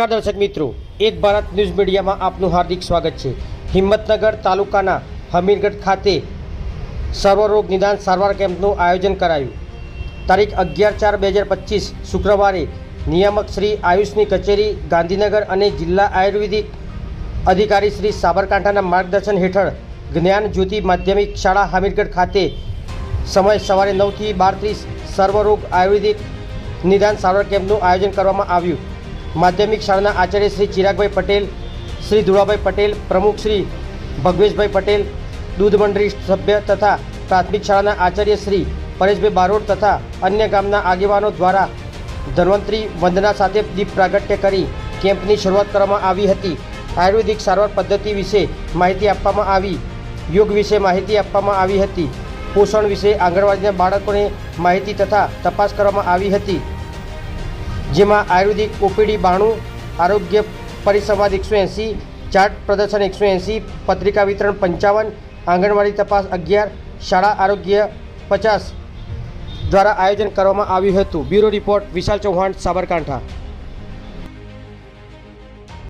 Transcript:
નમસ્કાર દર્શક મિત્રો, એક ભારત ન્યૂઝ મીડિયામાં આપનું હાર્દિક સ્વાગત છે. હિંમતનગર તાલુકાના હમીરગઢ ખાતે સર્વરોગ નિદાન સારવાર કેમ્પનું આયોજન કરાયું. તારીખ અગિયાર ચાર બે હજાર પચીસ શુક્રવારે નિયામક શ્રી આયુષની કચેરી, ગાંધીનગર અને જિલ્લા આયુર્વેદિક અધિકારી શ્રી સાબરકાંઠાના માર્ગદર્શન હેઠળ જ્ઞાન જ્યોતિ માધ્યમિક શાળા હમીરગઢ ખાતે સમય સવારે નવથી બાર ત્રીસ સર્વરોગ આયુર્વેદિક નિદાન સારવાર કેમ્પનું આયોજન કરવામાં આવ્યું. માધ્યમિક શાળાના આચાર્ય શ્રી ચિરાગભાઈ પટેલ, શ્રી ધુળાભાઈ પટેલ, પ્રમુખ શ્રી ભગવેશભાઈ પટેલ દૂધ મંડળી સભ્ય તથા પ્રાથમિક શાળાના આચાર્ય શ્રી પરેશભાઈ બારોટ તથા અન્ય ગામના આગેવાનો દ્વારા ધન્વંતરી વંદના સાથે દીપ પ્રાગટ્ય કરી કેમ્પની શરૂઆત કરવામાં આવી હતી. આયુર્વેદિક સારવાર પદ્ધતિ વિશે માહિતી આપવામાં આવી. યોગ વિશે માહિતી આપવામાં આવી હતી. પોષણ વિશે આંગણવાડીના બાળકોને માહિતી તથા તપાસ કરવામાં આવી હતી. જેમાં આયુર્વેદિક ઓપીડી બાણું, આરોગ્ય પરિસંવાદ એકસો એંસી ચાર્ટ પ્રદર્શન એકસો એંસી, પત્રિકા વિતરણ પંચાવન, આંગણવાડી તપાસ અગિયાર, શાળા આરોગ્ય પચાસ દ્વારા આયોજન કરવામાં આવ્યું હતું. Bureau report Vishal Chauhan, Sabarkantha.